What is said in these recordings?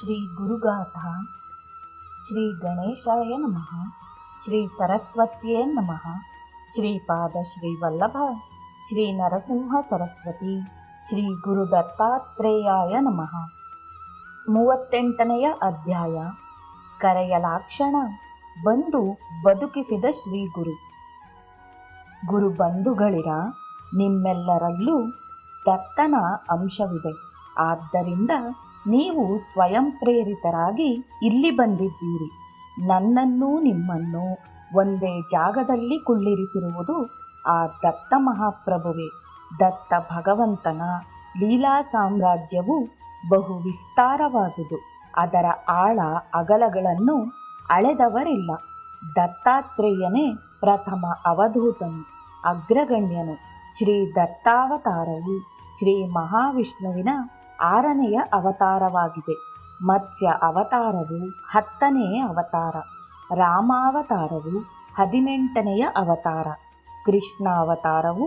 ಶ್ರೀ ಗುರುಗಾಥ, ಶ್ರೀ ಗಣೇಶಾಯ ನಮಃ, ಶ್ರೀ ಸರಸ್ವತಿಯೇ ನಮಃ ಶ್ರೀಪಾದ ಶ್ರೀ ವಲ್ಲಭ, ಶ್ರೀ ನರಸಿಂಹ ಸರಸ್ವತಿ, ಶ್ರೀ ಗುರು ದತ್ತಾತ್ರೇಯಾಯ ನಮಃ. ಮೂವತ್ತೆಂಟನೆಯ ಅಧ್ಯಾಯ, ಕರೆಯಲಾಕ್ಷಣ, ಬಂದು ಬದುಕಿಸಿದ ಶ್ರೀ ಗುರು. ಗುರು ಬಂಧುಗಳಿರ, ನಿಮ್ಮೆಲ್ಲರಲ್ಲೂ ದತ್ತನ ಅಂಶವಿದೆ. ಆದ್ದರಿಂದ ನೀವು ಸ್ವಯಂ ಪ್ರೇರಿತರಾಗಿ ಇಲ್ಲಿ ಬಂದಿದ್ದೀರಿ. ನನ್ನನ್ನೂ ನಿಮ್ಮನ್ನು ಒಂದೇ ಜಾಗದಲ್ಲಿ ಕುಳ್ಳಿರಿಸಿರುವುದು ಆ ದತ್ತ ಮಹಾಪ್ರಭುವೆ. ದತ್ತ ಭಗವಂತನ ಲೀಲಾ ಸಾಮ್ರಾಜ್ಯವು ಬಹು ವಿಸ್ತಾರವಾದುದು. ಅದರ ಆಳ ಅಗಲಗಳನ್ನು ಅಳೆದವರಿಲ್ಲ. ದತ್ತಾತ್ರೇಯನೇ ಪ್ರಥಮ ಅವಧೂತನು, ಅಗ್ರಗಣ್ಯನು. ಶ್ರೀ ದತ್ತಾವತಾರವು ಶ್ರೀ ಮಹಾವಿಷ್ಣುವಿನ ಆರನೆಯ ಅವತಾರವಾಗಿದೆ. ಮತ್ಸ್ಯ ಅವತಾರವು ಹತ್ತನೆಯ ಅವತಾರ. ರಾಮಾವತಾರವು ಹದಿನೆಂಟನೆಯ ಅವತಾರ. ಕೃಷ್ಣ ಅವತಾರವು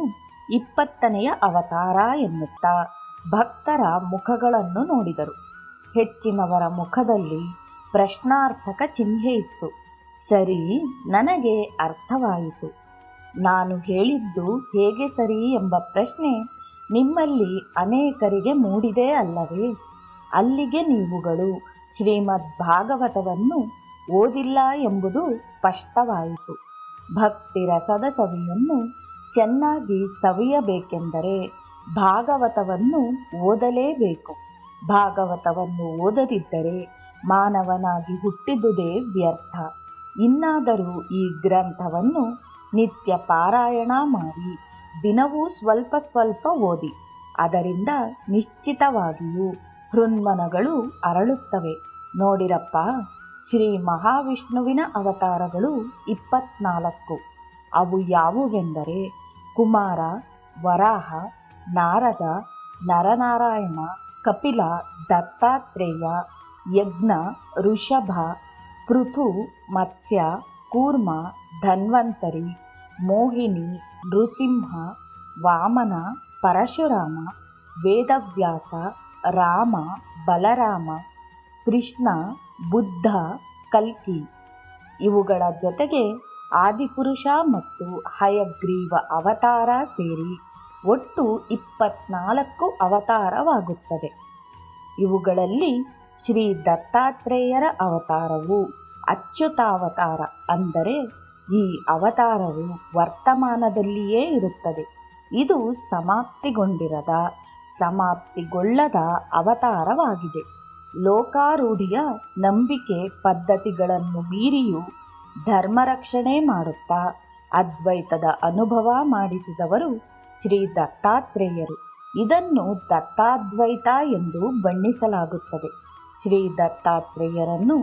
ಇಪ್ಪತ್ತನೆಯ ಅವತಾರ ಎನ್ನುತ್ತಾ ಭಕ್ತರ ಮುಖಗಳನ್ನು ನೋಡಿದರು. ಹೆಚ್ಚಿನವರ ಮುಖದಲ್ಲಿ ಪ್ರಶ್ನಾರ್ಥಕ ಚಿಹ್ನೆ ಇತ್ತು. ಸರಿ, ನನಗೆ ಅರ್ಥವಾಯಿತು. ನಾನು ಹೇಳಿದ್ದು ಹೇಗೆ ಸರಿ ಎಂಬ ಪ್ರಶ್ನೆ ನಿಮ್ಮಲ್ಲಿ ಅನೇಕರಿಗೆ ಮೂಡಿದೆ ಅಲ್ಲವೇ? ಅಲ್ಲಿಗೆ ನೀವುಗಳು ಶ್ರೀಮದ್ ಭಾಗವತವನ್ನು ಓದಿಲ್ಲ ಎಂಬುದು ಸ್ಪಷ್ಟವಾಯಿತು. ಭಕ್ತಿ ರಸದ ಸವಿಯನ್ನು ಚೆನ್ನಾಗಿ ಸವಿಯಬೇಕೆಂದರೆ ಭಾಗವತವನ್ನು ಓದಲೇಬೇಕು. ಭಾಗವತವನ್ನು ಓದದಿದ್ದರೆ ಮಾನವನಾಗಿ ಹುಟ್ಟಿದುದೇ ವ್ಯರ್ಥ. ಇನ್ನಾದರೂ ಈ ಗ್ರಂಥವನ್ನು ನಿತ್ಯ ಪಾರಾಯಣ ಮಾಡಿ. ದಿನವೂ ಸ್ವಲ್ಪ ಸ್ವಲ್ಪ ಓದಿ. ಅದರಿಂದ ನಿಶ್ಚಿತವಾಗಿಯೂ ಹೃನ್ಮನಗಳು ಅರಳುತ್ತವೆ. ನೋಡಿರಪ್ಪ, ಶ್ರೀ ಮಹಾವಿಷ್ಣುವಿನ ಅವತಾರಗಳು ಇಪ್ಪತ್ನಾಲ್ಕು. ಅವು ಯಾವುವೆಂದರೆ ಕುಮಾರ, ವರಾಹ, ನಾರದ, ನರನಾರಾಯಣ, ಕಪಿಲ, ದತ್ತಾತ್ರೇಯ, ಯಜ್ಞ, ಋಷಭ, ಪೃಥು, ಮತ್ಸ್ಯ, ಕೂರ್ಮ, ಧನ್ವಂತರಿ ಮೋಹಿನಿ, ನೃಸಿಂಹ, ವಾಮನ, ಪರಶುರಾಮ, ವೇದವ್ಯಾಸ, ರಾಮ, ಬಲರಾಮ, ಕೃಷ್ಣ, ಬುದ್ಧ, ಕಲ್ಕಿ. ಇವುಗಳ ಜೊತೆಗೆ ಆದಿಪುರುಷ ಮತ್ತು ಹಯಗ್ರೀವ ಅವತಾರ ಸೇರಿ ಒಟ್ಟು ಇಪ್ಪತ್ನಾಲ್ಕು ಅವತಾರವಾಗುತ್ತದೆ. ಇವುಗಳಲ್ಲಿ ಶ್ರೀ ದತ್ತಾತ್ರೇಯರ ಅವತಾರವು ಅಚ್ಯುತಾವತಾರ ಅಂದರೆ ಈ ಅವತಾರವು ವರ್ತಮಾನದಲ್ಲಿಯೇ ಇರುತ್ತದೆ. ಇದು ಸಮಾಪ್ತಿಗೊಂಡಿರದ, ಸಮಾಪ್ತಿಗೊಳ್ಳದ ಅವತಾರವಾಗಿದೆ. ಲೋಕಾರೂಢಿಯ ನಂಬಿಕೆ ಪದ್ಧತಿಗಳನ್ನು ಮೀರಿಯೂ ಧರ್ಮರಕ್ಷಣೆ ಮಾಡುತ್ತಾ ಅದ್ವೈತದ ಅನುಭವ ಮಾಡಿಸಿದವರು ಶ್ರೀ ದತ್ತಾತ್ರೇಯರು. ಇದನ್ನು ದತ್ತಾದ್ವೈತ ಎಂದು ಬಣ್ಣಿಸಲಾಗುತ್ತದೆ. ಶ್ರೀ ದತ್ತಾತ್ರೇಯರನ್ನು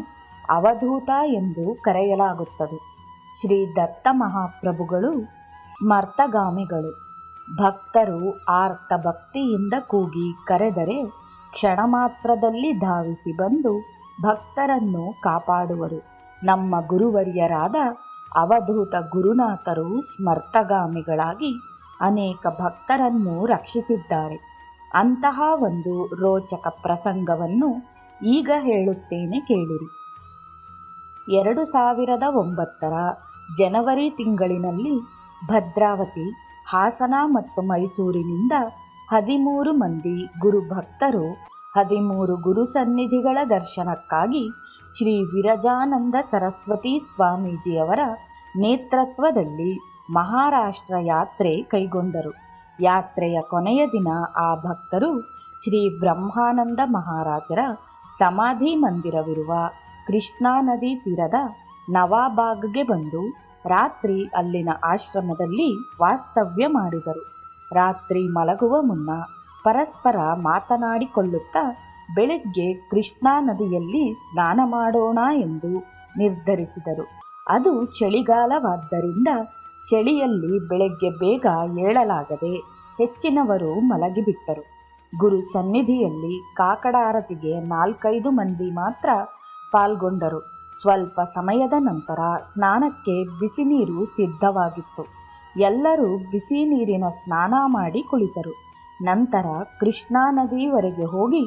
ಅವಧೂತ ಎಂದು ಕರೆಯಲಾಗುತ್ತದೆ. ಶ್ರೀ ದತ್ತ ಮಹಾಪ್ರಭುಗಳು, ಸ್ಮರ್ತಗಾಮಿಗಳು. ಭಕ್ತರು ಆರ್ತ ಭಕ್ತಿಯಿಂದ ಕೂಗಿ ಕರೆದರೆ ಕ್ಷಣ ಮಾತ್ರದಲ್ಲಿ ಧಾವಿಸಿ ಬಂದು ಭಕ್ತರನ್ನು ಕಾಪಾಡುವರು. ನಮ್ಮ ಗುರುವರ್ಯರಾದ ಅವಧೂತ ಗುರುನಾಥರು ಸ್ಮರ್ತಗಾಮಿಗಳಾಗಿ ಅನೇಕ ಭಕ್ತರನ್ನು ರಕ್ಷಿಸಿದ್ದಾರೆ. ಅಂತಹ ಒಂದು ರೋಚಕ ಪ್ರಸಂಗವನ್ನು ಈಗ ಹೇಳುತ್ತೇನೆ ಕೇಳಿರಿ. ಎರಡು ಸಾವಿರದ ಒಂಬತ್ತರ ಜನವರಿ ತಿಂಗಳಿನಲ್ಲಿ ಭದ್ರಾವತಿ, ಹಾಸನ ಮತ್ತು ಮೈಸೂರಿನಿಂದ ಹದಿಮೂರು ಮಂದಿ ಗುರುಭಕ್ತರು ಹದಿಮೂರು ಗುರು ಸನ್ನಿಧಿಗಳ ದರ್ಶನಕ್ಕಾಗಿ ಶ್ರೀ ವಿರಜಾನಂದ ಸರಸ್ವತಿ ಸ್ವಾಮೀಜಿಯವರ ನೇತೃತ್ವದಲ್ಲಿ ಮಹಾರಾಷ್ಟ್ರ ಯಾತ್ರೆ ಕೈಗೊಂಡರು. ಯಾತ್ರೆಯ ಕೊನೆಯ ದಿನ ಆ ಭಕ್ತರು ಶ್ರೀ ಬ್ರಹ್ಮಾನಂದ ಮಹಾರಾಜರ ಸಮಾಧಿ ಮಂದಿರವಿರುವ ಕೃಷ್ಣಾ ನದಿ ತೀರದ ನವಾಬಾಗ್ಗೆ ಬಂದು ರಾತ್ರಿ ಅಲ್ಲಿನ ಆಶ್ರಮದಲ್ಲಿ ವಾಸ್ತವ್ಯ ಮಾಡಿದರು. ರಾತ್ರಿ ಮಲಗುವ ಮುನ್ನ ಪರಸ್ಪರ ಮಾತನಾಡಿಕೊಳ್ಳುತ್ತಾ ಬೆಳಗ್ಗೆ ಕೃಷ್ಣಾ ನದಿಯಲ್ಲಿ ಸ್ನಾನ ಮಾಡೋಣ ಎಂದು ನಿರ್ಧರಿಸಿದರು. ಅದು ಚಳಿಗಾಲವಾದ್ದರಿಂದ ಚಳಿಯಲ್ಲಿ ಬೆಳಗ್ಗೆ ಬೇಗ ಏಳಲಾಗದೆ ಹೆಚ್ಚಿನವರು ಮಲಗಿಬಿಟ್ಟರು. ಗುರು ಸನ್ನಿಧಿಯಲ್ಲಿ ಕಾಕಡಾರತಿಗೆ ನಾಲ್ಕೈದು ಮಂದಿ ಮಾತ್ರ ಪಾಲ್ಗೊಂಡರು. ಸ್ವಲ್ಪ ಸಮಯದ ನಂತರ ಸ್ನಾನಕ್ಕೆ ಬಿಸಿ ನೀರು ಸಿದ್ಧವಾಗಿತ್ತು. ಎಲ್ಲರೂ ಬಿಸಿ ನೀರಿನ ಸ್ನಾನ ಮಾಡಿ ಕುಳಿತರು. ನಂತರ ಕೃಷ್ಣಾ ನದಿವರೆಗೆ ಹೋಗಿ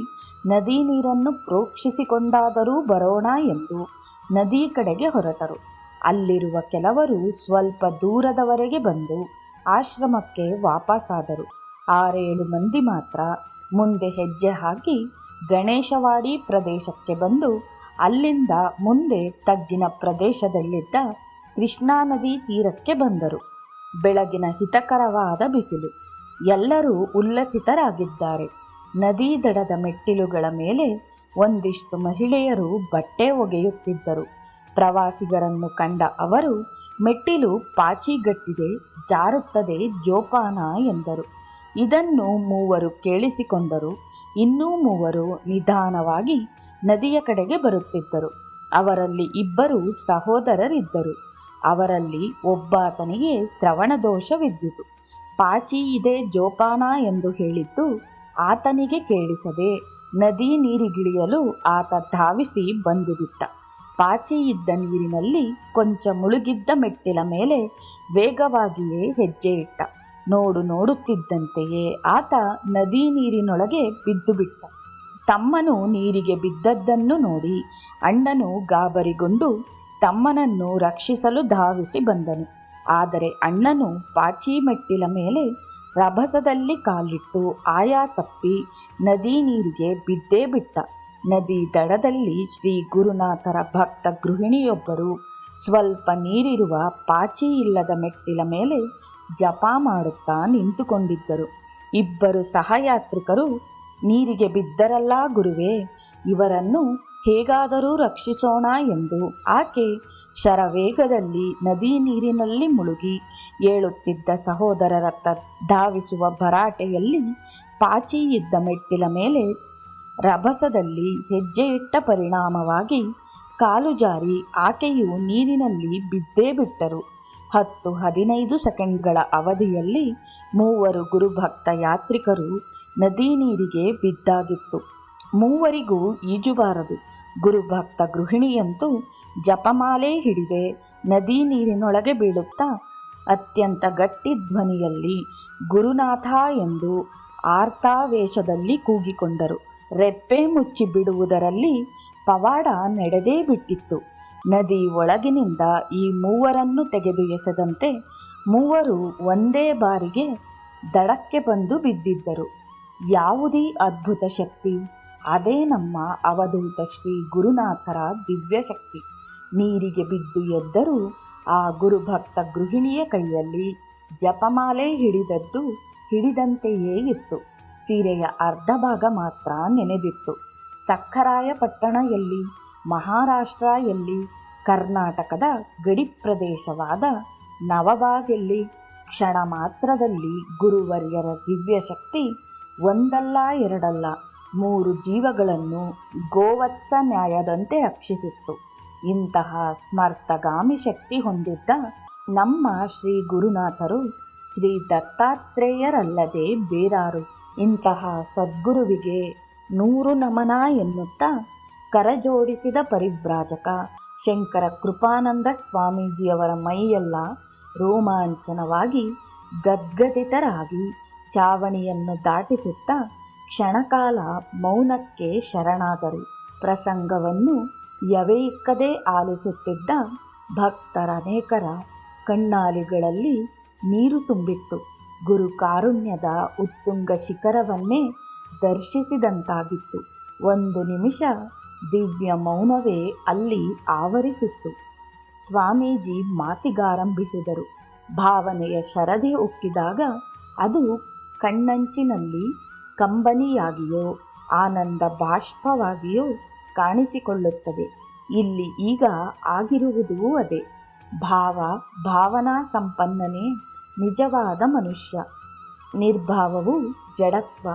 ನದಿ ನೀರನ್ನು ಪ್ರೋಕ್ಷಿಸಿಕೊಂಡಾದರೂ ಬರೋಣ ಎಂದು ನದಿ ಕಡೆಗೆ ಹೊರಟರು. ಅಲ್ಲಿರುವ ಕೆಲವರು ಸ್ವಲ್ಪ ದೂರದವರೆಗೆ ಬಂದು ಆಶ್ರಮಕ್ಕೆ ವಾಪಸ್ಸಾದರು ಆರೇಳು ಮಂದಿ ಮಾತ್ರ ಮುಂದೆ ಹೆಜ್ಜೆ ಹಾಕಿ ಗಣೇಶವಾಡಿ ಪ್ರದೇಶಕ್ಕೆ ಬಂದು ಅಲ್ಲಿಂದ ಮುಂದೆ ತಗ್ಗಿನ ಪ್ರದೇಶದಲ್ಲಿದ್ದ ಕೃಷ್ಣಾ ನದಿ ತೀರಕ್ಕೆ ಬಂದರು. ಬೆಳಗಿನ ಹಿತಕರವಾದ ಬಿಸಿಲು. ಎಲ್ಲರೂ ಉಲ್ಲಸಿತರಾಗಿದ್ದಾರೆ. ನದಿ ದಡದ ಮೆಟ್ಟಿಲುಗಳ ಮೇಲೆ ಒಂದಿಷ್ಟು ಮಹಿಳೆಯರು ಬಟ್ಟೆ ಒಗೆಯುತ್ತಿದ್ದರು. ಪ್ರವಾಸಿಗರನ್ನು ಕಂಡ ಅವರು, ಮೆಟ್ಟಿಲು ಪಾಚಿಗಟ್ಟಿದೆ, ಜಾರುತ್ತದೆ, ಜೋಪಾನ ಎಂದರು. ಇದನ್ನು ಮೂವರು ಕೇಳಿಸಿಕೊಂಡರು. ಇನ್ನೂ ಮೂವರು ನಿಧಾನವಾಗಿ ನದಿಯ ಕಡೆಗೆ ಬರುತ್ತಿದ್ದರು. ಅವರಲ್ಲಿ ಇಬ್ಬರು ಸಹೋದರರಿದ್ದರು. ಅವರಲ್ಲಿ ಒಬ್ಬಾತನಿಗೆ ಶ್ರವಣ ದೋಷವಿದ್ದಿತು ಪಾಚಿ ಇದೆ ಜೋಪಾನ ಎಂದು ಹೇಳಿದ್ದು, ಆತನಿಗೆ ಕೇಳಿಸದೆ ನದಿ ನೀರಿಗಿಳಿಯಲು ಆತ ಧಾವಿಸಿ ಬಂದು ಬಿಟ್ಟ ಪಾಚಿ ಇದ್ದ ನೀರಿನಲ್ಲಿ ಕೊಂಚ ಮುಳುಗಿದ್ದ ಮೆಟ್ಟಿಲ ಮೇಲೆ ವೇಗವಾಗಿಯೇ ಹೆಜ್ಜೆ ಇಟ್ಟ. ನೋಡು ನೋಡುತ್ತಿದ್ದಂತೆಯೇ ಆತ ನದಿ ನೀರಿನೊಳಗೆ ಬಿದ್ದು ಬಿಟ್ಟ ತಮ್ಮನು ನೀರಿಗೆ ಬಿದ್ದದ್ದನ್ನು ನೋಡಿ ಅಣ್ಣನು ಗಾಬರಿಗೊಂಡು ತಮ್ಮನನ್ನು ರಕ್ಷಿಸಲು ಧಾವಿಸಿ ಬಂದನು. ಆದರೆ ಅಣ್ಣನು ಪಾಚಿ ಮೆಟ್ಟಿಲ ಮೇಲೆ ರಭಸದಲ್ಲಿ ಕಾಲಿಟ್ಟು ಆಯಾ ತಪ್ಪಿ ನದಿ ನೀರಿಗೆ ಬಿದ್ದೇ ಬಿಟ್ಟ. ನದಿ ದಡದಲ್ಲಿ ಶ್ರೀ ಗುರುನಾಥರ ಭಕ್ತ ಗೃಹಿಣಿಯೊಬ್ಬರು ಸ್ವಲ್ಪ ನೀರಿರುವ ಪಾಚಿ ಇಲ್ಲದ ಮೆಟ್ಟಿಲ ಮೇಲೆ ಜಪ ಮಾಡುತ್ತಾ ನಿಂತುಕೊಂಡಿದ್ದರು. ಇಬ್ಬರು ಸಹಯಾತ್ರಿಕರು ನೀರಿಗೆ ಬಿದ್ದರಲ್ಲ ಗುರುವೇ, ಇವರನ್ನು ಹೇಗಾದರೂ ರಕ್ಷಿಸೋಣ ಎಂದು ಆಕೆ ಶರವೇಗದಲ್ಲಿ ನದಿ ನೀರಿನಲ್ಲಿ ಮುಳುಗಿ ಏಳುತ್ತಿದ್ದ ಸಹೋದರರತ್ತ ಧಾವಿಸುವ ಭರಾಟೆಯಲ್ಲಿ ಪಾಚಿ ಇದ್ದ ಮೆಟ್ಟಿಲ ಮೇಲೆ ರಭಸದಲ್ಲಿ ಹೆಜ್ಜೆಯಿಟ್ಟ ಪರಿಣಾಮವಾಗಿ ಕಾಲು ಜಾರಿ ಆಕೆಯು ನೀರಿನಲ್ಲಿ ಬಿದ್ದೇ ಬಿಟ್ಟರು. ಹತ್ತು ಹದಿನೈದು ಸೆಕೆಂಡ್ಗಳ ಅವಧಿಯಲ್ಲಿ ಮೂವರು ಗುರುಭಕ್ತ ಯಾತ್ರಿಕರು ನದಿ ನೀರಿಗೆ ಬಿದ್ದಾಗಿತ್ತು. ಮೂವರಿಗೂ ಈಜುಬಾರದು. ಗುರುಭಕ್ತ ಗೃಹಿಣಿಯಂತೂ ಜಪಮಾಲೆ ಹಿಡಿದೆ. ನದಿ ನೀರಿನೊಳಗೆ ಬೀಳುತ್ತಾ ಅತ್ಯಂತ ಗಟ್ಟಿ ಧ್ವನಿಯಲ್ಲಿ ಗುರುನಾಥ ಎಂದು ಆರ್ತಾವೇಶದಲ್ಲಿ ಕೂಗಿಕೊಂಡರು. ರೆಪ್ಪೆ ಮುಚ್ಚಿ ಬಿಡುವುದರಲ್ಲಿ ಪವಾಡ ನಡೆದೇ ಬಿಟ್ಟಿತ್ತು. ನದಿ ಒಳಗಿನಿಂದ ಈ ಮೂವರನ್ನು ತೆಗೆದು ಎಸೆದಂತೆ ಮೂವರು ಒಂದೇ ಬಾರಿಗೆ ದಡಕ್ಕೆ ಬಂದು ಬಿದ್ದಿದ್ದರು. ಯಾವುದೀ ಅದ್ಭುತ ಶಕ್ತಿ, ಅದೇ ನಮ್ಮ ಅವಧೂತ ಶ್ರೀ ಗುರುನಾಥರ ದಿವ್ಯಶಕ್ತಿ ನೀರಿಗೆ ಬಿದ್ದು ಎದ್ದರೂ ಆ ಗುರುಭಕ್ತ ಗೃಹಿಣಿಯ ಕೈಯಲ್ಲಿ ಜಪಮಾಲೆ ಹಿಡಿದದ್ದು ಹಿಡಿದಂತೆಯೇ ಇತ್ತು. ಸೀರೆಯ ಅರ್ಧ ಭಾಗ ಮಾತ್ರ ನೆನೆದಿತ್ತು. ಸಕ್ಕರಾಯ ಪಟ್ಟಣ ಎಲ್ಲಿ, ಮಹಾರಾಷ್ಟ್ರ ಎಲ್ಲಿ, ಕರ್ನಾಟಕದ ಗಡಿ ಪ್ರದೇಶವಾದ ನವಬಾಗೆಲ್ಲಿ ಕ್ಷಣ ಮಾತ್ರದಲ್ಲಿ ಗುರುವರ್ಯರ ದಿವ್ಯಶಕ್ತಿ ಒಂದಲ್ಲ ಎರಡಲ್ಲ, ಮೂರು ಜೀವಗಳನ್ನು ಗೋವತ್ಸ ನ್ಯಾಯದಂತೆ ರಕ್ಷಿಸಿತ್ತು. ಇಂತಹ ಸ್ಮರ್ತಗಾಮಿ ಶಕ್ತಿ ಹೊಂದಿದ್ದ ನಮ್ಮ ಶ್ರೀ ಗುರುನಾಥರು ಶ್ರೀ ದತ್ತಾತ್ರೇಯರಲ್ಲದೆ ಬೇರಾರು. ಇಂತಹ ಸದ್ಗುರುವಿಗೆ ನೂರು ನಮನ ಎನ್ನುತ್ತಾ ಕರಜೋಡಿಸಿದ ಪರಿಭ್ರಾಜಕ ಶಂಕರ ಕೃಪಾನಂದ ಸ್ವಾಮೀಜಿಯವರ ಮೈಯೆಲ್ಲ ರೋಮಾಂಚನವಾಗಿ ಗದ್ಗದಿತರಾಗಿ ಚಾವಣಿಯನ್ನು ದಾಟಿಸುತ್ತಾ ಕ್ಷಣಕಾಲ ಮೌನಕ್ಕೆ ಶರಣಾದರು. ಪ್ರಸಂಗವನ್ನು ಯವೆಯಿಕ್ಕದೆ ಆಲಿಸುತ್ತಿದ್ದ ಭಕ್ತರನೇಕರ ಕಣ್ಣಾಲಿಗಳಲ್ಲಿ ನೀರು ತುಂಬಿತ್ತು. ಗುರು ಕಾರುಣ್ಯದ ಉತ್ತುಂಗ ಶಿಖರವನ್ನೇ ದರ್ಶಿಸಿದಂತಾಗಿತ್ತು. ಒಂದು ನಿಮಿಷ ದಿವ್ಯ ಮೌನವೇ ಅಲ್ಲಿ ಆವರಿಸಿತ್ತು. ಸ್ವಾಮೀಜಿ ಮಾತಿಗಾರಂಭಿಸಿದರು. ಭಾವನೆಯ ಶರದಿ ಉಕ್ಕಿದಾಗ ಅದು ಕಣ್ಣಂಚಿನಲ್ಲಿ ಕಂಬನಿಯಾಗಿಯೋ, ಆನಂದ ಬಾಷ್ಪವಾಗಿಯೋ ಕಾಣಿಸಿಕೊಳ್ಳುತ್ತದೆ. ಇಲ್ಲಿ ಈಗ ಆಗಿರುವುದೂ ಅದೇ. ಭಾವ, ಭಾವನಾ ಸಂಪನ್ನನೇ ನಿಜವಾದ ಮನುಷ್ಯ. ನಿರ್ಭಾವವು ಜಡತ್ವ,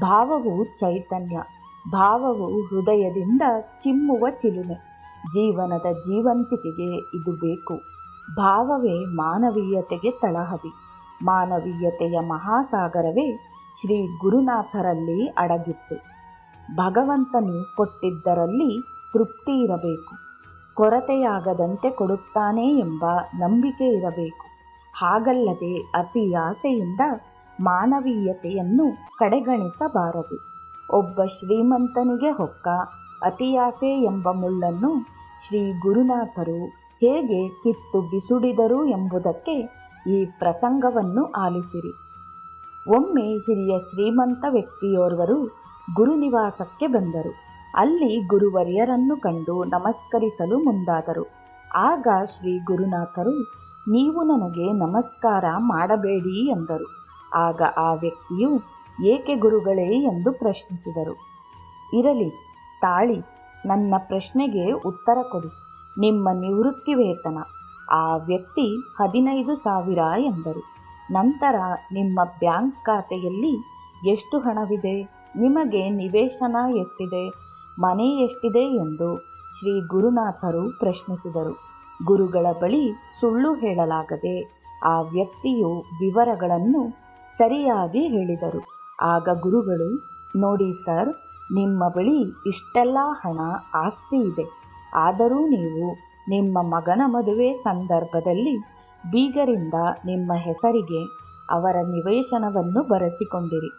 ಭಾವವು ಚೈತನ್ಯ, ಭಾವವು ಹೃದಯದಿಂದ ಚಿಮ್ಮುವ ಚಿಲುಮೆ. ಜೀವನದ ಜೀವಂತಿಕೆಗೆ ಇದು ಬೇಕು. ಭಾವವೇ ಮಾನವೀಯತೆಗೆ ತಳಹದಿ. ಮಾನವೀಯತೆಯ ಮಹಾಸಾಗರವೇ ಶ್ರೀ ಗುರುನಾಥರಲ್ಲಿ ಅಡಗಿತ್ತು. ಭಗವಂತನು ಕೊಟ್ಟಿದ್ದರಲ್ಲಿ ತೃಪ್ತಿ ಇರಬೇಕು. ಕೊರತೆಯಾಗದಂತೆ ಕೊಡುತ್ತಾನೆ ಎಂಬ ನಂಬಿಕೆ ಇರಬೇಕು. ಹಾಗಲ್ಲದೆ ಅತಿ ಆಸೆಯಿಂದ ಮಾನವೀಯತೆಯನ್ನು ಕಡೆಗಣಿಸಬಾರದು. ಒಬ್ಬ ಶ್ರೀಮಂತನಿಗೆ ಹೊಕ್ಕ ಅತಿಯಾಸೆ ಎಂಬ ಮುಳ್ಳನ್ನು ಶ್ರೀ ಗುರುನಾಥರು ಹೇಗೆ ಕಿತ್ತು ಬಿಸುಡಿದರು ಎಂಬುದಕ್ಕೆ ಈ ಪ್ರಸಂಗವನ್ನು ಆಲಿಸಿರಿ. ಒಮ್ಮೆ ಹಿರಿಯ ಶ್ರೀಮಂತ ವ್ಯಕ್ತಿಯೋರ್ವರು ಗುರುನಿವಾಸಕ್ಕೆ ಬಂದರು. ಅಲ್ಲಿ ಗುರುವರ್ಯರನ್ನು ಕಂಡು ನಮಸ್ಕರಿಸಲು ಮುಂದಾದರು. ಆಗ ಶ್ರೀ ಗುರುನಾಥರು, ನೀವು ನನಗೆ ನಮಸ್ಕಾರ ಮಾಡಬೇಡಿ ಎಂದರು. ಆಗ ಆ ವ್ಯಕ್ತಿಯು, ಏಕೆ ಗುರುಗಳೇ ಎಂದು ಪ್ರಶ್ನಿಸಿದರು. ಇರಲಿ, ತಾಳಿ, ನನ್ನ ಪ್ರಶ್ನೆಗೆ ಉತ್ತರ ಕೊಡಿ. ನಿಮ್ಮ ನಿವೃತ್ತಿ ವೇತನ ಆ ವ್ಯಕ್ತಿ ಹದಿನೈದು ಸಾವಿರ ಎಂದರು. ನಂತರ ನಿಮ್ಮ ಬ್ಯಾಂಕ್ ಖಾತೆಯಲ್ಲಿ ಎಷ್ಟು ಹಣವಿದೆ? ನಿಮಗೆ ನಿವೇಶನ ಎಷ್ಟಿದೆ? ಮನೆ ಎಷ್ಟಿದೆ ಎಂದು ಶ್ರೀ ಗುರುನಾಥರು ಪ್ರಶ್ನಿಸಿದರು. ಗುರುಗಳ ಬಳಿ ಸುಳ್ಳು ಹೇಳಲಾಗದೆ ಆ ವ್ಯಕ್ತಿಯು ವಿವರಗಳನ್ನು ಸರಿಯಾಗಿ ಹೇಳಿದರು. ಆಗ ಗುರುಗಳು, ನೋಡಿ ಸರ್, ನಿಮ್ಮ ಬಳಿ ಇಷ್ಟೆಲ್ಲ ಹಣ ಆಸ್ತಿ ಇದೆ. ಆದರೂ ನೀವು ನಿಮ್ಮ ಮಗನ ಮದುವೆ ಸಂದರ್ಭದಲ್ಲಿ ಬೀಗರಿಂದ ನಿಮ್ಮ ಹೆಸರಿಗೆ ಅವರ ನಿವೇಶನವನ್ನು ಬರೆಸಿಕೊಂಡಿರಿ.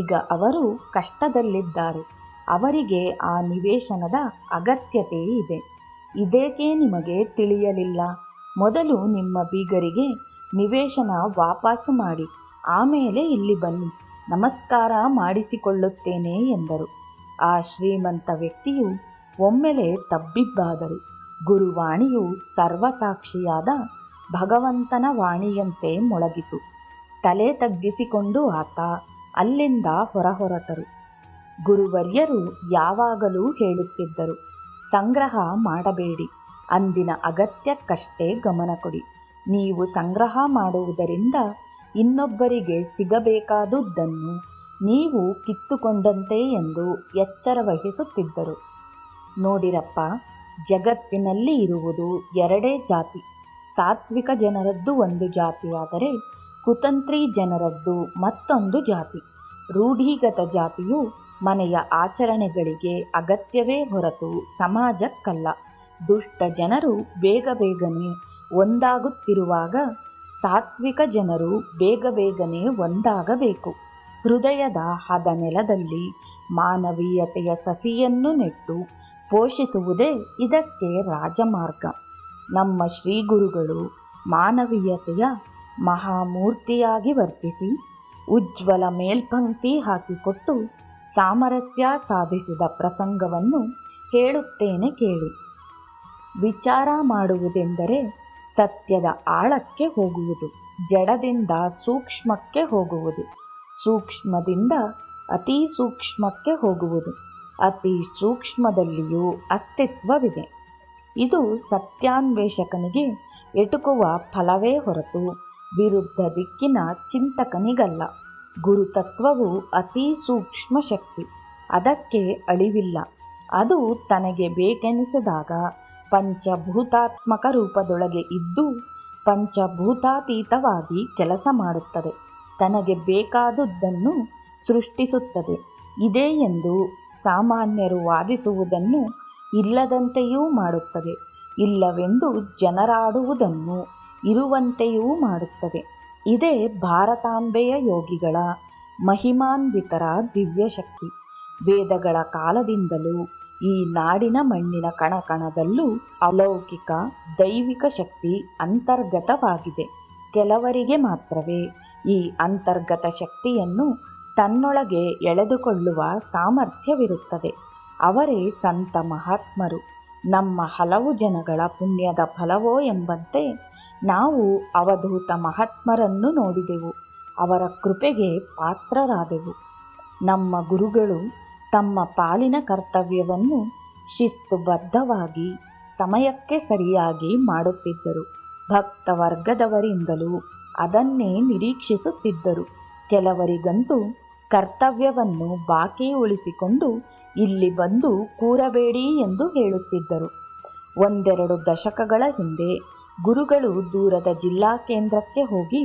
ಈಗ ಅವರು ಕಷ್ಟದಲ್ಲಿದ್ದಾರೆ. ಅವರಿಗೆ ಆ ನಿವೇಶನದ ಅಗತ್ಯತೆ ಇದೆ. ಇದೇಕೆ ನಿಮಗೆ ತಿಳಿಯಲಿಲ್ಲ? ಮೊದಲು ನಿಮ್ಮ ಬೀಗರಿಗೆ ನಿವೇಶನ ವಾಪಸು ಮಾಡಿ, ಆಮೇಲೆ ಇಲ್ಲಿ ಬನ್ನಿ, ನಮಸ್ಕಾರ ಮಾಡಿಸಿಕೊಳ್ಳುತ್ತೇನೆ ಎಂದರು. ಆ ಶ್ರೀಮಂತ ವ್ಯಕ್ತಿಯು ಒಮ್ಮೆಲೆ ತಬ್ಬಿಬ್ಬಾದರು. ಗುರುವಾಣಿಯು ಸರ್ವಸಾಕ್ಷಿಯಾದ ಭಗವಂತನ ವಾಣಿಯಂತೆ ಮೊಳಗಿತು. ತಲೆ ತಗ್ಗಿಸಿಕೊಂಡು ಆತ ಅಲ್ಲಿಂದ ಹೊರಹೊರಟರು. ಗುರುವರ್ಯರು ಯಾವಾಗಲೂ ಹೇಳುತ್ತಿದ್ದರು, ಸಂಗ್ರಹ ಮಾಡಬೇಡಿ, ಅಂದಿನ ಅಗತ್ಯಕ್ಕಷ್ಟೇ ಗಮನ ಕೊಡಿ. ನೀವು ಸಂಗ್ರಹ ಮಾಡುವುದರಿಂದ ಇನ್ನೊಬ್ಬರಿಗೆ ಸಿಗಬೇಕಾದುದನ್ನು ನೀವು ಕಿತ್ತುಕೊಂಡಂತೆ ಎಂದು ಎಚ್ಚರ ವಹಿಸುತ್ತಿದ್ದರು. ನೋಡಿರಪ್ಪ ಜಗತ್ತಿನಲ್ಲಿ ಇರುವುದು ಎರಡೇ ಜಾತಿ. ಸಾತ್ವಿಕ ಜನರದ್ದು ಒಂದು ಜಾತಿಯಾದರೆ ಕುತಂತ್ರಿ ಜನರದ್ದು ಮತ್ತೊಂದು ಜಾತಿ. ರೂಢಿಗತ ಜಾತಿಯು ಮನೆಯ ಆಚರಣೆಗಳಿಗೆ ಅಗತ್ಯವೇ ಹೊರತು ಸಮಾಜಕ್ಕಲ್ಲ. ದುಷ್ಟ ಜನರು ಬೇಗ ಬೇಗನೆ ಒಂದಾಗುತ್ತಿರುವಾಗ ಸಾತ್ವಿಕ ಜನರು ಬೇಗ ಬೇಗನೆ ಒಂದಾಗಬೇಕು. ಹೃದಯದ ಹದ ನೆಲದಲ್ಲಿ ಮಾನವೀಯತೆಯ ಸಸಿಯನ್ನು ನೆಟ್ಟು ಪೋಷಿಸುವುದೇ ಇದಕ್ಕೆ ರಾಜಮಾರ್ಗ. ನಮ್ಮ ಶ್ರೀಗುರುಗಳು ಮಾನವೀಯತೆಯ ಮಹಾಮೂರ್ತಿಯಾಗಿ ವರ್ತಿಸಿ ಉಜ್ವಲ ಮೇಲ್ಪಂಕ್ತಿ ಹಾಕಿಕೊಟ್ಟು ಸಾಮರಸ್ಯ ಸಾಧಿಸಿದ ಪ್ರಸಂಗವನ್ನು ಹೇಳುತ್ತೇನೆ ಕೇಳಿ. ವಿಚಾರ ಮಾಡುವುದೆಂದರೆ ಸತ್ಯದ ಆಳಕ್ಕೆ ಹೋಗುವುದು, ಜಡದಿಂದ ಸೂಕ್ಷ್ಮಕ್ಕೆ ಹೋಗುವುದು, ಸೂಕ್ಷ್ಮದಿಂದ ಅತಿ ಸೂಕ್ಷ್ಮಕ್ಕೆ ಹೋಗುವುದು. ಅತಿ ಸೂಕ್ಷ್ಮದಲ್ಲಿಯೂ ಅಸ್ತಿತ್ವವಿದೆ. ಇದು ಸತ್ಯಾನ್ವೇಷಕನಿಗೆ ಎಟುಕುವ ಫಲವೇ ಹೊರತು ವಿರುದ್ಧ ದಿಕ್ಕಿನ ಚಿಂತಕನಿಗಲ್ಲ. ಗುರುತತ್ವವು ಅತಿ ಸೂಕ್ಷ್ಮ ಶಕ್ತಿ. ಅದಕ್ಕೆ ಅಳಿವಿಲ್ಲ. ಅದು ತನಗೆ ಬೇಕೆನಿಸಿದಾಗ ಪಂಚಭೂತಾತ್ಮಕ ರೂಪದೊಳಗೆ ಇದ್ದು ಪಂಚಭೂತಾತೀತವಾಗಿ ಕೆಲಸ ಮಾಡುತ್ತದೆ. ತನಗೆ ಬೇಕಾದುದನ್ನು ಸೃಷ್ಟಿಸುತ್ತದೆ. ಇದೇ ಎಂದು ಸಾಮಾನ್ಯರು ವಾದಿಸುವುದನ್ನು ಇಲ್ಲದಂತೆಯೂ ಮಾಡುತ್ತದೆ, ಇಲ್ಲವೆಂದು ಜನರಾಡುವುದನ್ನು ಇರುವಂತೆಯೂ ಮಾಡುತ್ತದೆ. ಇದೇ ಭಾರತಾಂಬೆಯ ಯೋಗಿಗಳ ಮಹಿಮಾನ್ವಿತರ ದಿವ್ಯಶಕ್ತಿ. ವೇದಗಳ ಕಾಲದಿಂದಲೂ ಈ ನಾಡಿನ ಮಣ್ಣಿನ ಕಣಕಣದಲ್ಲೂ ಅಲೌಕಿಕ ದೈವಿಕ ಶಕ್ತಿ ಅಂತರ್ಗತವಾಗಿದೆ. ಕೆಲವರಿಗೆ ಮಾತ್ರವೇ ಈ ಅಂತರ್ಗತ ಶಕ್ತಿಯನ್ನು ತನ್ನೊಳಗೆ ಎಳೆದುಕೊಳ್ಳುವ ಸಾಮರ್ಥ್ಯವಿರುತ್ತದೆ. ಅವರೇ ಸಂತ ಮಹಾತ್ಮರು. ನಮ್ಮ ಹಲವು ಜನಗಳ ಪುಣ್ಯದ ಫಲವೋ ಎಂಬಂತೆ ನಾವು ಅವಧೂತ ಮಹಾತ್ಮರನ್ನು ನೋಡಿದೆವು. ಅವರ ಕೃಪೆಗೆ ಪಾತ್ರರಾದೆವು. ನಮ್ಮ ಗುರುಗಳು ತಮ್ಮ ಪಾಲಿನ ಕರ್ತವ್ಯವನ್ನು ಶಿಸ್ತುಬದ್ಧವಾಗಿ ಸಮಯಕ್ಕೆ ಸರಿಯಾಗಿ ಮಾಡುತ್ತಿದ್ದರು. ಭಕ್ತ ವರ್ಗದವರಿಂದಲೂ ಅದನ್ನೇ ನಿರೀಕ್ಷಿಸುತ್ತಿದ್ದರು. ಕೆಲವರಿಗಂತೂ ಕರ್ತವ್ಯವನ್ನು ಬಾಕಿ ಉಳಿಸಿಕೊಂಡು ಇಲ್ಲಿ ಬಂದು ಕೂರಬೇಡಿ ಎಂದು ಹೇಳುತ್ತಿದ್ದರು. ಒಂದೆರಡು ದಶಕಗಳ ಹಿಂದೆ ಗುರುಗಳು ದೂರದ ಜಿಲ್ಲಾ ಕೇಂದ್ರಕ್ಕೆ ಹೋಗಿ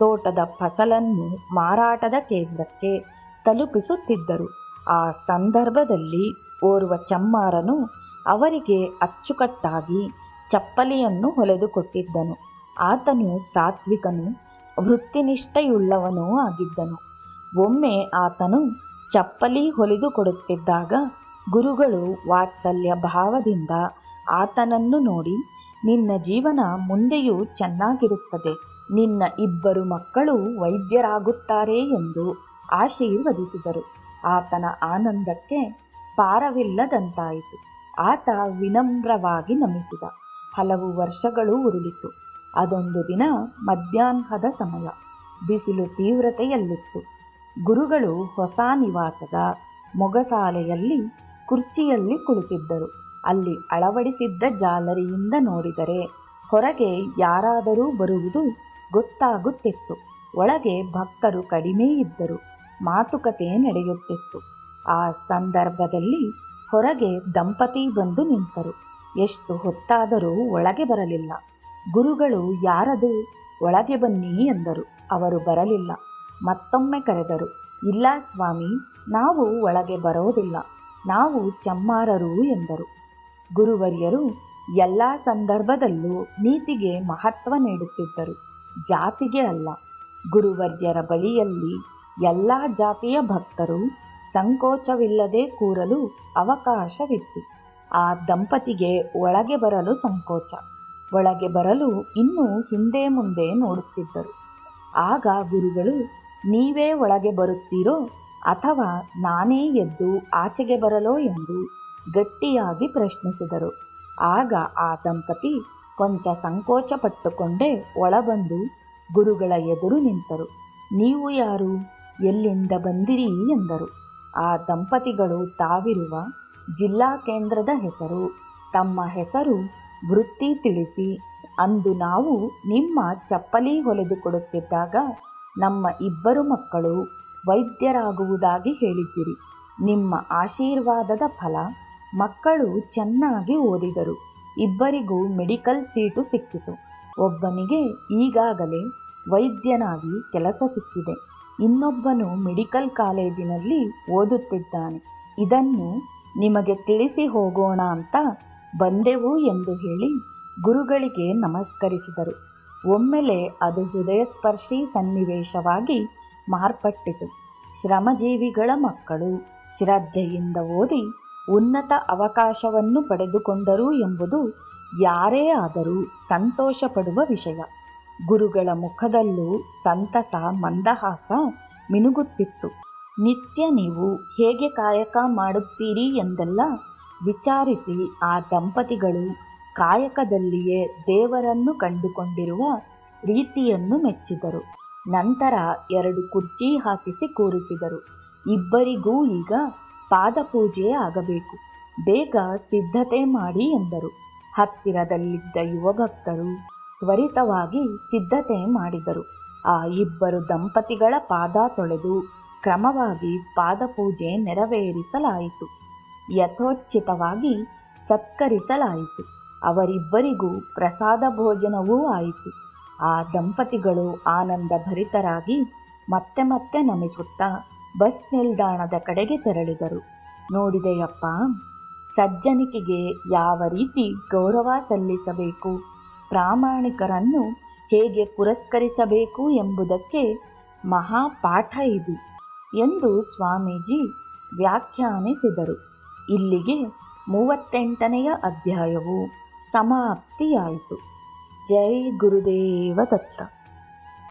ತೋಟದ ಫಸಲನ್ನು ಮಾರಾಟದ ಕೇಂದ್ರಕ್ಕೆ ತಲುಪಿಸುತ್ತಿದ್ದರು. ಆ ಸಂದರ್ಭದಲ್ಲಿ ಓರ್ವ ಚಮ್ಮಾರನು ಅವರಿಗೆ ಅಚ್ಚುಕಟ್ಟಾಗಿ ಚಪ್ಪಲಿಯನ್ನು ಹೊಲೆದುಕೊಟ್ಟಿದ್ದನು. ಆತನು ಸಾತ್ವಿಕನು ವೃತ್ತಿನಿಷ್ಠೆಯುಳ್ಳವನೂ ಆಗಿದ್ದನು. ಒಮ್ಮೆ ಆತನು ಚಪ್ಪಲಿ ಹೊಲಿದು ಕೊಡುತ್ತಿದ್ದಾಗ ಗುರುಗಳು ವಾತ್ಸಲ್ಯ ಭಾವದಿಂದ ಆತನನ್ನು ನೋಡಿ, ನಿನ್ನ ಜೀವನ ಮುಂದೆಯೂ ಚೆನ್ನಾಗಿರುತ್ತದೆ, ನಿನ್ನ ಇಬ್ಬರು ಮಕ್ಕಳು ವೈದ್ಯರಾಗುತ್ತಾರೆ ಎಂದು ಆಶೀರ್ವದಿಸಿದರು. ಆತನ ಆನಂದಕ್ಕೆ ಪಾರವಿಲ್ಲದಂತಾಯಿತು. ಆತ ವಿನಮ್ರವಾಗಿ ನಮಿಸಿದ. ಹಲವು ವರ್ಷಗಳು ಉರುಳಿತು. ಅದೊಂದು ದಿನ ಮಧ್ಯಾಹ್ನದ ಸಮಯ. ಬಿಸಿಲು ತೀವ್ರತೆಯಲ್ಲಿತ್ತು. ಗುರುಗಳು ಹೊಸ ನಿವಾಸದ ಮೊಗಸಾಲೆಯಲ್ಲಿ ಕುರ್ಚಿಯಲ್ಲಿ ಕುಳಿತಿದ್ದರು. ಅಲ್ಲಿ ಅಳವಡಿಸಿದ್ದ ಜಾಲರಿಯಿಂದ ನೋಡಿದರೆ ಹೊರಗೆ ಯಾರಾದರೂ ಬರುವುದು ಗೊತ್ತಾಗುತ್ತಿತ್ತು. ಒಳಗೆ ಭಕ್ತರು ಕಡಿಮೆ ಇದ್ದರು. ಮಾತುಕತೆ ನಡೆಯುತ್ತಿತ್ತು. ಆ ಸಂದರ್ಭದಲ್ಲಿ ಹೊರಗೆ ದಂಪತಿ ಬಂದು ನಿಂತರು. ಎಷ್ಟು ಹೊತ್ತಾದರೂ ಒಳಗೆ ಬರಲಿಲ್ಲ. ಗುರುಗಳು ಯಾರದು? ಒಳಗೆ ಬನ್ನಿ ಎಂದರು. ಅವರು ಬರಲಿಲ್ಲ. ಮತ್ತೊಮ್ಮೆ ಕರೆದರು, ಇಲ್ಲ ಸ್ವಾಮಿ, ನಾವು ಒಳಗೆ ಬರೋದಿಲ್ಲ, ನಾವು ಚಮ್ಮಾರರು ಎಂದರು. ಗುರುವರ್ಯರು ಎಲ್ಲ ಸಂದರ್ಭದಲ್ಲೂ ನೀತಿಗೆ ಮಹತ್ವ ನೀಡುತ್ತಿದ್ದರು, ಜಾತಿಗೆ ಅಲ್ಲ. ಗುರುವರ್ಯರ ಬಳಿಯಲ್ಲಿ ಎಲ್ಲ ಜಾತಿಯ ಭಕ್ತರು ಸಂಕೋಚವಿಲ್ಲದೆ ಕೂರಲು ಅವಕಾಶವಿತ್ತು. ಆ ದಂಪತಿಗೆ ಒಳಗೆ ಬರಲು ಸಂಕೋಚ, ಒಳಗೆ ಬರಲು ಇನ್ನೂ ಹಿಂದೆ ಮುಂದೆ ನೋಡುತ್ತಿದ್ದರು. ಆಗ ಗುರುಗಳು ನೀವೇ ಒಳಗೆ ಬರುತ್ತೀರೋ ಅಥವಾ ನಾನೇ ಎದ್ದು ಆಚೆಗೆ ಬರಲೋ ಎಂದು ಗಟ್ಟಿಯಾಗಿ ಪ್ರಶ್ನಿಸಿದರು. ಆಗ ಆ ದಂಪತಿ ಕೊಂಚ ಸಂಕೋಚ ಪಟ್ಟುಕೊಂಡೇ ಒಳಬಂದು ಗುರುಗಳ ಎದುರು ನಿಂತರು. ನೀವು ಯಾರು? ಎಲ್ಲಿಂದ ಬಂದಿರಿ ಎಂದರು. ಆ ದಂಪತಿಗಳು ತಾವಿರುವ ಜಿಲ್ಲಾ ಕೇಂದ್ರದ ಹೆಸರು. ತಮ್ಮ ಹೆಸರು ವೃತ್ತಿ ತಿಳಿಸಿ, ಅಂದು ನಾವು ನಿಮ್ಮ ಚಪ್ಪಲಿ ಹೊಲೆದು ಕೊಡುತ್ತಿದ್ದಾಗ ನಮ್ಮ ಇಬ್ಬರು ಮಕ್ಕಳು ವೈದ್ಯರಾಗುವುದಾಗಿ ಹೇಳಿದ್ದಿರಿ. ನಿಮ್ಮ ಆಶೀರ್ವಾದದ ಫಲ ಮಕ್ಕಳು ಚೆನ್ನಾಗಿ ಓದಿದರು. ಇಬ್ಬರಿಗೂ ಮೆಡಿಕಲ್ ಸೀಟು ಸಿಕ್ಕಿತು. ಒಬ್ಬನಿಗೆ ಈಗಾಗಲೇ ವೈದ್ಯನಾಗಿ ಕೆಲಸ ಸಿಕ್ಕಿದೆ. ಇನ್ನೊಬ್ಬನು ಮೆಡಿಕಲ್ ಕಾಲೇಜಿನಲ್ಲಿ ಓದುತ್ತಿದ್ದಾನೆ. ಇದನ್ನು ನಿಮಗೆ ತಿಳಿಸಿ ಹೋಗೋಣ ಅಂತ ಬಂದೆವು ಎಂದು ಹೇಳಿ ಗುರುಗಳಿಗೆ ನಮಸ್ಕರಿಸಿದರು. ಒಮ್ಮೆಲೆ ಅದು ಹೃದಯಸ್ಪರ್ಶಿ ಸನ್ನಿವೇಶವಾಗಿ ಮಾರ್ಪಟ್ಟಿತು. ಶ್ರಮಜೀವಿಗಳ ಮಕ್ಕಳು ಶ್ರದ್ಧೆಯಿಂದ ಓದಿ ಉನ್ನತ ಅವಕಾಶವನ್ನು ಪಡೆದುಕೊಂಡರು ಎಂಬುದು ಯಾರೇ ಆದರೂ ಸಂತೋಷ ವಿಷಯ. ಗುರುಗಳ ಮುಖದಲ್ಲೂ ಸಂತಸ, ಮಂದಹಾಸ ಮಿನುಗುತ್ತಿತ್ತು. ನಿತ್ಯ ನೀವು ಹೇಗೆ ಕಾಯಕ ಮಾಡುತ್ತೀರಿ ಎಂದೆಲ್ಲ ವಿಚಾರಿಸಿ ಆ ದಂಪತಿಗಳು ಕಾಯಕದಲ್ಲಿಯೇ ದೇವರನ್ನು ಕಂಡುಕೊಂಡಿರುವ ರೀತಿಯನ್ನು ಮೆಚ್ಚಿದರು. ನಂತರ ಎರಡು ಕುರ್ಚಿ ಹಾಕಿಸಿ ಕೂರಿಸಿದರು. ಇಬ್ಬರಿಗೂ ಈಗ ಪಾದಪೂಜೆ ಆಗಬೇಕು. ಬೇಗ ಸಿದ್ಧತೆ ಮಾಡಿ ಎಂದರು. ಹತ್ತಿರದಲ್ಲಿದ್ದ ಯುವಭಕ್ತರು ತ್ವರಿತವಾಗಿ ಸಿದ್ಧತೆ ಮಾಡಿದರು. ಆ ಇಬ್ಬರು ದಂಪತಿಗಳ ಪಾದ ತೊಳೆದು ಕ್ರಮವಾಗಿ ಪಾದಪೂಜೆ ನೆರವೇರಿಸಲಾಯಿತು. ಯಥೋಚಿತವಾಗಿ ಸತ್ಕರಿಸಲಾಯಿತು. ಅವರಿಬ್ಬರಿಗೂ ಪ್ರಸಾದ ಭೋಜನವೂ ಆಯಿತು. ಆ ದಂಪತಿಗಳು ಆನಂದ ಭರಿತರಾಗಿ ಮತ್ತೆ ಮತ್ತೆ ನಮಿಸುತ್ತಾ ಬಸ್ ನಿಲ್ದಾಣದ ಕಡೆಗೆ ತೆರಳಿದರು. ನೋಡಿದೆಯಪ್ಪ, ಸಜ್ಜನಿಕೆಗೆ ಯಾವ ರೀತಿ ಗೌರವ ಸಲ್ಲಿಸಬೇಕು, ಪ್ರಾಮಾಣಿಕರನ್ನು ಹೇಗೆ ಪುರಸ್ಕರಿಸಬೇಕು ಎಂಬುದಕ್ಕೆ ಮಹಾಪಾಠ ಇದು ಎಂದು ಸ್ವಾಮೀಜಿ ವ್ಯಾಖ್ಯಾನಿಸಿದರು. ಇಲ್ಲಿಗೆ ಮೂವತ್ತೆಂಟನೆಯ ಅಧ್ಯಾಯವು ಸಮಾಪ್ತಿಯಾಯಿತು. ಜೈ ಗುರುದೇವ ದತ್ತ.